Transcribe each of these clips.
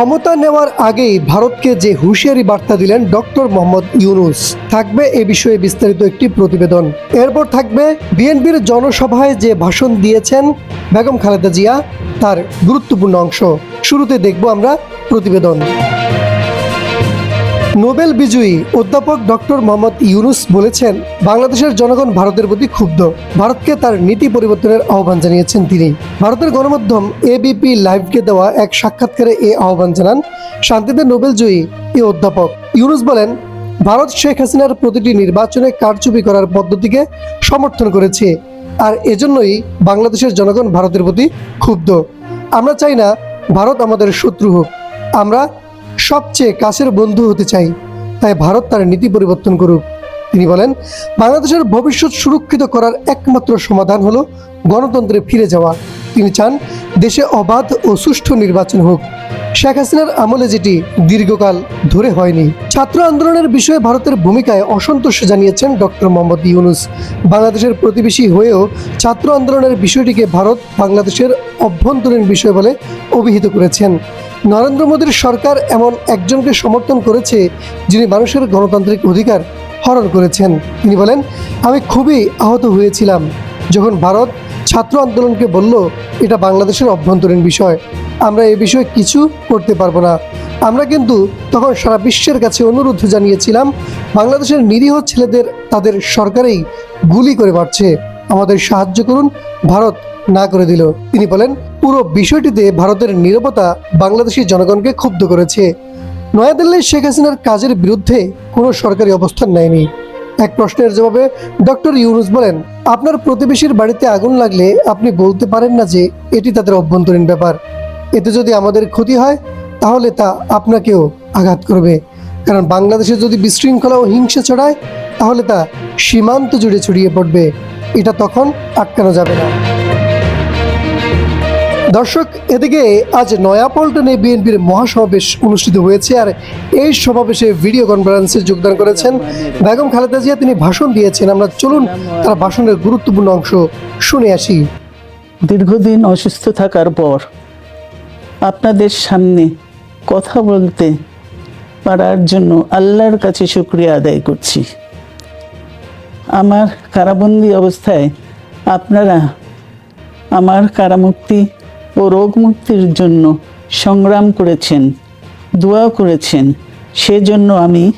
ক্ষমতা নেওয়ার আগেই ভারতকে যে হুঁশিয়ারি বার্তা দিলেন ডক্টর মোহাম্মদ ইউনুস, থাকবে এ বিষয়ে বিস্তারিত একটি প্রতিবেদন। এরপর থাকবে বিএনপির জনসভায় যে ভাষণ দিয়েছেন বেগম খালেদা জিয়া, তার গুরুত্বপূর্ণ অংশ। শুরুতে দেখব আমরা প্রতিবেদন। নোবেল বিজয়ী অধ্যাপক ডক্টর মোহাম্মদ ইউনুস বলেছেন, বাংলাদেশের জনগণ ভারতের প্রতি ক্ষুব্ধ। ভারতকে তার নীতি পরিবর্তনের আহ্বান জানিয়েছেন তিনি। ভারতের গণমাধ্যম এবিপি লাইভকে দেওয়া এক সাক্ষাৎকারে এ আহ্বান জানান, শান্তিতে নোবেল জয়ী এ অধ্যাপক। ইউনুস বলেন, ভারত শেখ হাসিনার প্রতিটি নির্বাচনে কারচুপি করার পদ্ধতিকে সমর্থন করেছে, আর এজন্যই বাংলাদেশের জনগণ ভারতের প্রতি ক্ষুব্ধ। আমরা চাই না ভারত আমাদের শত্রু হোক। আমরা সবচেয়ে কাছের বন্ধু হতে চাই, তাই ভারত তার নীতি পরিবর্তন করুক। তিনি বলেন, বাংলাদেশের ভবিষ্যৎ সুরক্ষিত করার একমাত্র সমাধান হলো গণতন্ত্রে ফিরে যাওয়া। তিনি চান দেশে অবাধ ও সুষ্ঠু নির্বাচন হোক। শেখ হাসিনার আমলে যেটি দীর্ঘকাল ধরে হয়নি। ছাত্র আন্দোলনের বিষয়ে ভারতের ভূমিকায় অসন্তোষ জানিয়েছেন ডক্টর মোহাম্মদ ইউনুস। বাংলাদেশের প্রতিবেশী হয়েও ছাত্র আন্দোলনের বিষয়টিকে ভারত বাংলাদেশের অভ্যন্তরীণ বিষয় বলে অভিহিত করেছেন। নরেন্দ্র মোদীর সরকার এমন একজনকে সমর্থন করেছে যিনি মানুষের গণতান্ত্রিক অধিকার হরণ করেছেন। তিনি বলেন, আমি খুবই আহত হয়েছিলাম। যখন ভারত ছাত্র আন্দোলনকে বলল, এটা বাংলাদেশের অভ্যন্তরীণ বিষয়। আমরা এ বিষয়ে কিছু করতে পারব না। আমরা কিন্তু তখন সারা বিশ্বের কাছে অনুরোধ জানিয়েছিলাম, বাংলাদেশের নিরীহ ছেলেদের তাদের সরকারেই গুলি করে মারছে। আমাদের সাহায্য করুন। ভারত না করে দিল। তিনি বলেন, পুরো বিষয়টিতে ভারতের নীরবতা বাংলাদেশি জনগণকে ক্ষুব্ধ করেছে। নয়াদিল্লির শেখ হাসিনার কাজের বিরুদ্ধে কোনো সরকারি অবস্থান নেয়নি। এক প্রশ্নের জবাবে ডক্টর ইউনুস বলেন, আপনার প্রতিবেশীর বাড়িতে আগুন লাগলে আপনি বলতে পারেন না যে এটি তাদের অভ্যন্তরীণ ব্যাপার। এতে যদি আমাদের ক্ষতি হয়, তাহলে তা আপনাকেও আঘাত করবে। কারণ বাংলাদেশে যদি বিশৃঙ্খলা ও হিংসা ছড়ায়, তাহলে তা সীমান্ত জুড়ে ছড়িয়ে পড়বে। এটা তখন আটকানো যাবে না। দর্শক, এদিকে আজ নয়াপল্টনে বিএনপির মহাসমাবেশ অনুষ্ঠিত হয়েছে আর এই সমাবেশে ভিডিও কনফারেন্সে যোগদান করেছেন বেগম খালেদা জিয়া। তিনি ভাষণ দিয়েছেন। আমরা চলুন তার ভাষণের গুরুত্বপূর্ণ অংশ শুনে আসি। দীর্ঘদিন অসুস্থ থাকার পর আপনাদের সামনে কথা বলতে পারার জন্য আল্লাহর কাছে শুক্রিয়া আদায় করছি। আমার কারাবন্দি অবস্থায় আপনারা আমার কারামুক্তি ও রোগ মুক্তির জন্য সংগ্রাম করেছেন, দোয়া করেছেন। সেজন্য আমি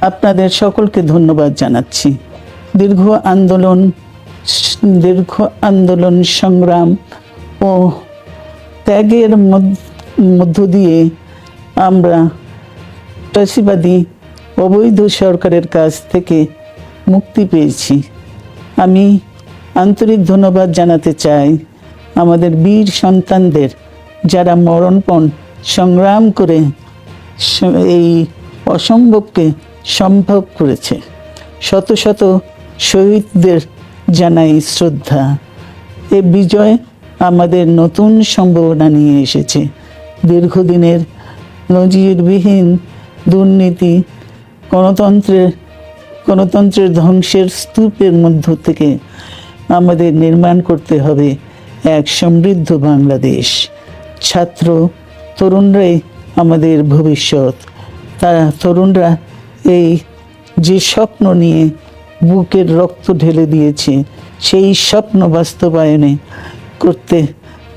আপনাদের সকলকে ধন্যবাদ জানাচ্ছি। দীর্ঘ আন্দোলন দীর্ঘ আন্দোলন, সংগ্রাম ও ত্যাগের মধ্য- দিয়ে আমরা চাষিবাদী অবৈধ সরকারের কাছ থেকে মুক্তি পেয়েছি। আমি আন্তরিক ধন্যবাদ জানাতে চাই। আমাদের বীর সন্তানদের যারা মরণপণ সংগ্রাম করে এই অসম্ভবকে সম্ভব করেছে। শত শত শহীদদের জানাই শ্রদ্ধা। এ বিজয় আমাদের নতুন সম্ভাবনা নিয়ে এসেছে। দীর্ঘদিনের নজিরবিহীন দুর্নীতি গণতন্ত্রের গণতন্ত্রের ধ্বংসের স্তূপের মধ্য থেকে আমাদের নির্মাণ করতে হবে এক সমৃদ্ধ বাংলাদেশ। ছাত্র, তরুণরাই আমাদের ভবিষ্যৎ। তারা, তরুণরা এই যে স্বপ্ন নিয়ে বুকের রক্ত ঢেলে দিয়েছে, সেই স্বপ্ন বাস্তবায়নে করতে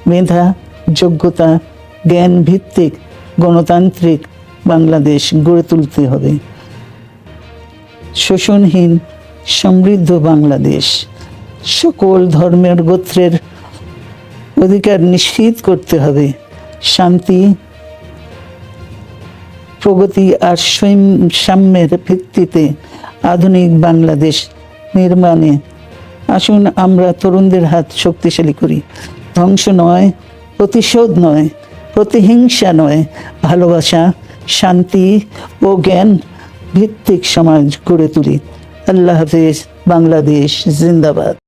মেধা, যোগ্যতা জ্ঞান ভিত্তিক গণতান্ত্রিক বাংলাদেশ গড়ে তুলতে হবে। শোষণহীন, সমৃদ্ধ বাংলাদেশ। সকল ধর্মের গোত্রের অধিকার নিশ্চিত করতে হবে। শান্তি, প্রগতি আর সৈম- সাম্যের ভিত্তিতে আধুনিক বাংলাদেশ নির্মাণে আসুন আমরা তরুণদের হাত শক্তিশালী করি। ধ্বংস নয়, প্রতিশোধ নয়, প্রতিহিংসা নয়, ভালোবাসা, শান্তি ও জ্ঞান ভিত্তিক সমাজ গড়ে তুলি। আল্লাহ হাফিজ, বাংলাদেশ জিন্দাবাদ।